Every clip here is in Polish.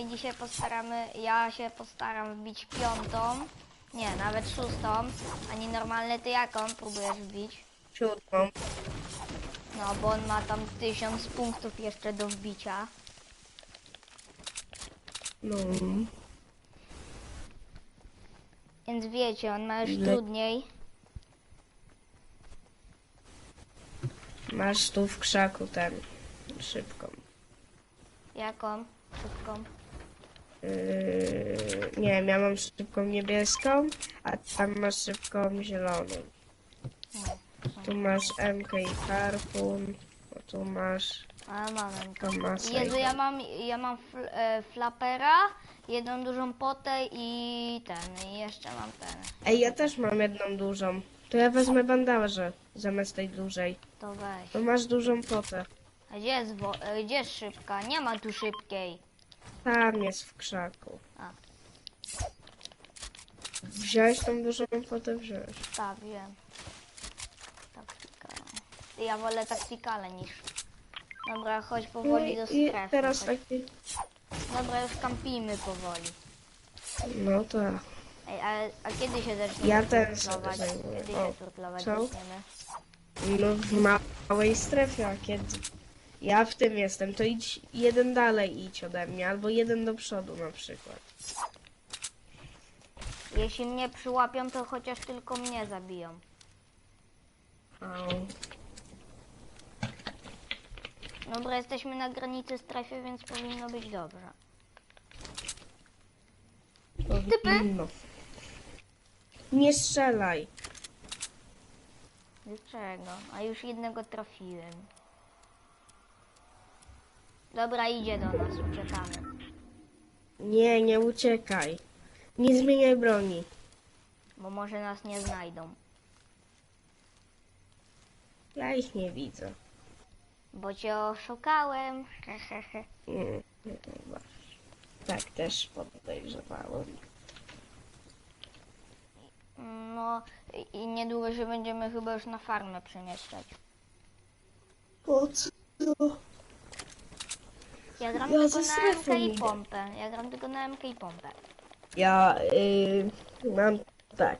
I dzisiaj postaramy, ja się postaram wbić piątą, nie, nawet szóstą, a nie normalne ty jaką próbujesz wbić? Siódmą. No, bo on ma tam tysiąc punktów jeszcze do wbicia. No. Więc wiecie, on ma już Ile? trudniej. Masz tu w krzaku ten. Szybką. Jaką? Szybką. Yy, nie wiem, ja mam szybką niebieską, a tam masz szybką zieloną. Tu masz MK i harpun, a tu masz A mam. to masz Jezu, ja mam, ja mam fl, e, flapera, jedną dużą potę i ten, i jeszcze mam ten. Ej, ja też mam jedną dużą. To ja wezmę bandaże zamiast tej dużej. To weź. To masz dużą potę. A gdzie jest, wo- e, gdzie jest szybka? Nie ma tu szybkiej. Tam jest w krzaku. A. Wziąłeś tą dużą potę? Wziąłeś. Tak, wiem. Taktikale. Ja wolę taktikale niż... Dobra, chodź powoli do I, strefy. teraz chodź. taki... Dobra, już kampimy powoli. No to... Ej, a, a kiedy się zaczniemy Ja turtlować? zajmuję. Kiedy O, się turtlować co? zaczniemy? No w małej strefie, a kiedy... Ja w tym jestem, to idź jeden dalej idź ode mnie, albo jeden do przodu na przykład. Jeśli mnie przyłapią, to chociaż tylko mnie zabiją. Au. Dobra, jesteśmy na granicy strefy, więc powinno być dobrze. Powinno. Nie strzelaj. Dlaczego? A już jednego trafiłem. Dobra, idzie do nas, uciekamy. Nie, nie uciekaj. Nie zmieniaj broni. Bo może nas nie znajdą. Ja ich nie widzę. Bo cię oszukałem. Hehehe. Nie, nie chyba. Tak też podejrzewałem. No i- i niedługo się będziemy chyba już na farmę przemieszczać. Po co? Ja gram Ja tylko na MK i idę. pompę. Ja gram tylko na MK i pompę. Ja y, mam tak.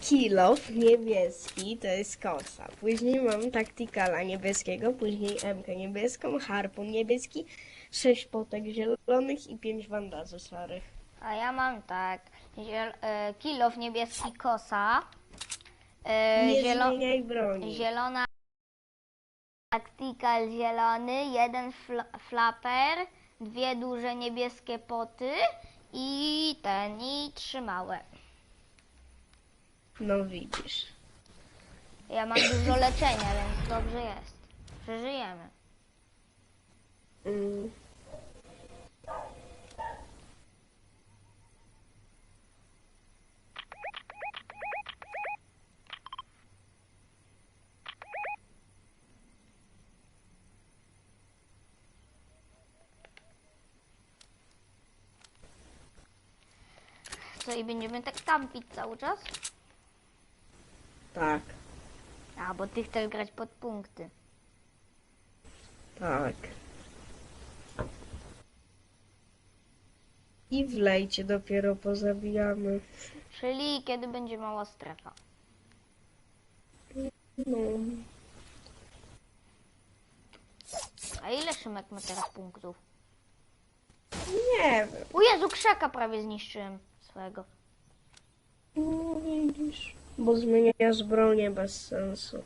Kilof niebieski to jest kosa. Później mam taktikala niebieskiego, później MK niebieską, harpun niebieski, sześć potek zielonych i pięć bandaży szarych. A ja mam tak. Ziel, e, kilof niebieski kosa. E, Nie zielo, zmieniaj broni. zielona tactical zielony, jeden fl, flaper, dwie duże niebieskie poty i ten i trzy małe. No widzisz. Ja mam dużo leczenia, więc dobrze jest. Przeżyjemy. Mm. Co i będziemy tak kampić cały czas? Tak, A, bo ty chcesz grać pod punkty. tak. I wlejcie dopiero pozabijamy. Czyli kiedy będzie mała strefa. No. A ile Szymek ma teraz punktów? Nie wiem. O Jezu, krzaka prawie zniszczyłem swojego. No widzisz. Bo zmieniasz bronię bez sensu.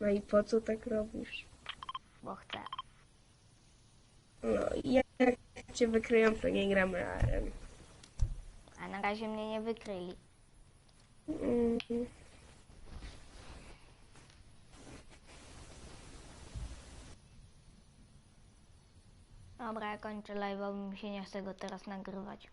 No i po co tak robisz? Bo chcę. No jak cię wykryją, to nie gramy ARM. A na razie mnie nie wykryli. Mm. Dobra, ja kończę live, bo mi się nie chce go teraz nagrywać.